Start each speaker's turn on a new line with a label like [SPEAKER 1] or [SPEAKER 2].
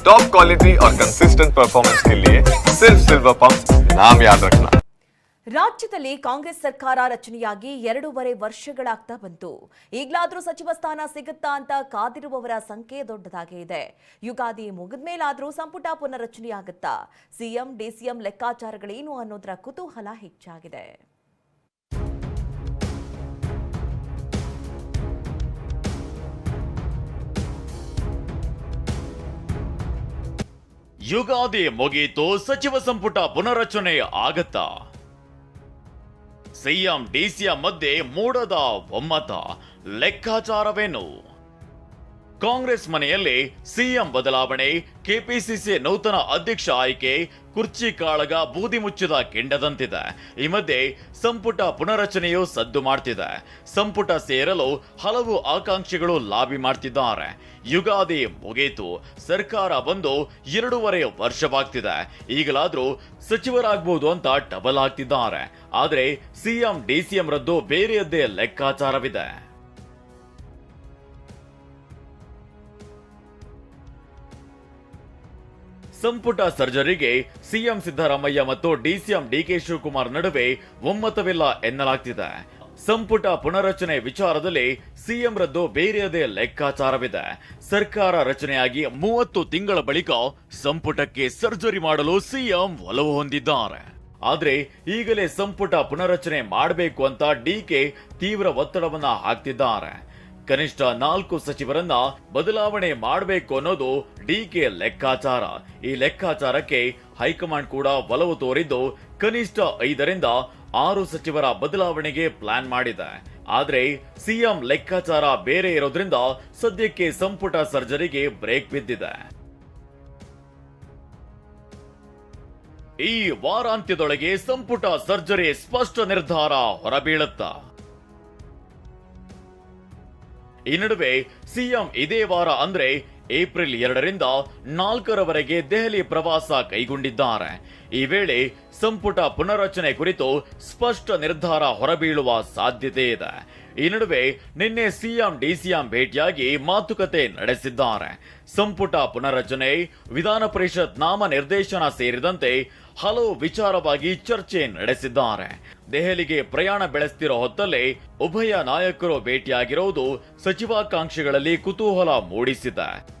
[SPEAKER 1] Top quality और consistent performance के लिए सिर्फ सिल्वर पंप नाम याद रखना
[SPEAKER 2] ರಾಜ್ಯದಲ್ಲಿ ಕಾಂಗ್ರೆಸ್ ಸರ್ಕಾರ ರಚನೆಯಾಗಿ ಎರಡೂವರೆ ವರ್ಷಗಳಾಗ್ತಾ ಬಂತು ಈಗಲಾದ್ರೂ ಸಚಿವ ಸ್ಥಾನ ಸಿಗುತ್ತಾ ಅಂತ ಕಾದಿರುವವರ ಸಂಖ್ಯೆ ದೊಡ್ಡದಾಗೇ ಇದೆ ಯುಗಾದಿ ಮುಗಿದ್ಮೇಲಾದ್ರೂ ಸಂಪುಟ ಪುನರಚನೆಯಾಗುತ್ತಾ ಸಿಎಂ ಡಿಸಿಎಂ ಲೆಕ್ಕಾಚಾರಗಳೇನು ಅನ್ನೋದರ ಕುತೂಹಲ ಹೆಚ್ಚಾಗಿದೆ
[SPEAKER 3] ಯುಗಾದಿ ಮುಗೀತು ಸಚಿವ ಸಂಪುಟ ಪುನರಚನೆ ಆಗತ್ತ. ಸಿಎಂ ಡಿಸಿಎಂ ಮಧ್ಯೆ ಮೂಡದ ಒಮ್ಮತ. ಲೆಕ್ಕಾಚಾರವೇನು? ಕಾಂಗ್ರೆಸ್ ಮನೆಯಲ್ಲಿ ಸಿಎಂ ಬದಲಾವಣೆ, ಕೆಪಿಸಿಸಿ ನೂತನ ಅಧ್ಯಕ್ಷ ಆಯ್ಕೆ, ಕುರ್ಚಿ ಕಾಳಗ ಬೂದಿ ಮುಚ್ಚಿದ ಕೆಂಡದಂತಿದೆ. ಈ ಮಧ್ಯೆ ಸಂಪುಟ ಪುನರಚನೆಯು ಸದ್ದು ಮಾಡ್ತಿದೆ. ಸಂಪುಟ ಸೇರಲು ಹಲವು ಆಕಾಂಕ್ಷಿಗಳು ಲಾಬಿ ಮಾಡ್ತಿದ್ದಾರೆ. ಯುಗಾದಿ ಮುಗೀತು. ಸರ್ಕಾರ ಬಂದು ಎರಡೂವರೆ ವರ್ಷವಾಗ್ತಿದೆ. ಈಗಲಾದ್ರೂ ಸಚಿವರಾಗ್ಬೋದು ಅಂತ ಡಬಲ್ ಆಗ್ತಿದ್ದಾರೆ ಆದರೆ ಸಿಎಂ, ಡಿಸಿಎಂ ರದ್ದು ಬೇರೆಯದ್ದೇ ಲೆಕ್ಕಾಚಾರವಿದೆ. ಸಂಪುಟ ಸರ್ಜರಿಗೆ ಸಿಎಂ ಸಿದ್ದರಾಮಯ್ಯ ಮತ್ತು ಡಿಸಿಎಂ ಡಿಕೆ ಶಿವಕುಮಾರ್ ನಡುವೆ ಒಮ್ಮತವಿಲ್ಲ ಎನ್ನಲಾಗ್ತಿದೆ. ಸಂಪುಟ ಪುನರಚನೆ ವಿಚಾರದಲ್ಲಿ ಸಿಎಂ ರದ್ದು ಬೇರೆಯದೇ ಲೆಕ್ಕಾಚಾರವಿದೆ. ಸರ್ಕಾರ ರಚನೆಯಾಗಿ ಮೂವತ್ತು ತಿಂಗಳ ಬಳಿಕ ಸಂಪುಟಕ್ಕೆ ಸರ್ಜರಿ ಮಾಡಲು ಸಿಎಂ ಒಲವು ಹೊಂದಿದ್ದಾರೆ. ಆದ್ರೆ ಈಗಲೇ ಸಂಪುಟ ಪುನರಚನೆ ಮಾಡಬೇಕು ಅಂತ ಡಿಕೆ ತೀವ್ರ ಒತ್ತಡವನ್ನ ಹಾಕ್ತಿದ್ದಾರೆ. ಕನಿಷ್ಠ ನಾಲ್ಕು ಸಚಿವರನ್ನ ಬದಲಾವಣೆ ಮಾಡಬೇಕು ಅನ್ನೋದು ಡಿಕೆ ಲೆಕ್ಕಾಚಾರ. ಈ ಲೆಕ್ಕಾಚಾರಕ್ಕೆ ಹೈಕಮಾಂಡ್ ಕೂಡ ಒಲವು ತೋರಿದ್ದು ಕನಿಷ್ಠ ಐದರಿಂದ ಆರು ಸಚಿವರ ಬದಲಾವಣೆಗೆ ಪ್ಲಾನ್ ಮಾಡಿದೆ. ಆದ್ರೆ ಸಿಎಂ ಲೆಕ್ಕಾಚಾರ ಬೇರೆ ಇರೋದ್ರಿಂದ ಸದ್ಯಕ್ಕೆ ಸಂಪುಟ ಸರ್ಜರಿಗೆ ಬ್ರೇಕ್ ಬಿದ್ದಿದೆ. ಈ ವಾರಾಂತ್ಯದೊಳಗೆ ಸಂಪುಟ ಸರ್ಜರಿ ಸ್ಪಷ್ಟ ನಿರ್ಧಾರ ಹೊರಬೀಳುತ್ತ. ಈ ನಡುವೆ ಸಿಎಂ ಇದೇ ವಾರ ಅಂದ್ರೆ ಏಪ್ರಿಲ್ ಎರಡರಿಂದ ನಾಲ್ಕರವರೆಗೆ ದೆಹಲಿ ಪ್ರವಾಸ ಕೈಗೊಂಡಿದ್ದಾರೆ. ಈ ವೇಳೆ ಸಂಪುಟ ಪುನರಚನೆ ಕುರಿತು ಸ್ಪಷ್ಟ ನಿರ್ಧಾರ ಹೊರಬೀಳುವ ಸಾಧ್ಯತೆ ಇದೆ. ಈ ನಡುವೆ ನಿನ್ನೆ ಸಿಎಂ, ಡಿಸಿಎಂ ಭೇಟಿಯಾಗಿ ಮಾತುಕತೆ ನಡೆಸಿದ್ದಾರೆ. ಸಂಪುಟ ಪುನರಚನೆ ವಿಧಾನ ಪರಿಷತ್ ನಾಮ ನಿರ್ದೇಶನ ಸೇರಿದಂತೆ ಹಲವು ವಿಚಾರವಾಗಿ ಚರ್ಚೆ ನಡೆಸಿದ್ದಾರೆ. ದೆಹಲಿಗೆ ಪ್ರಯಾಣ ಬೆಳೆಸ್ತಿರೋ ಹೊತ್ತಲ್ಲೇ ಉಭಯ ನಾಯಕರು ಭೇಟಿಯಾಗಿರುವುದು ಸಚಿವಾಕಾಂಕ್ಷಿಗಳಲ್ಲಿ ಕುತೂಹಲ ಮೂಡಿಸಿದೆ.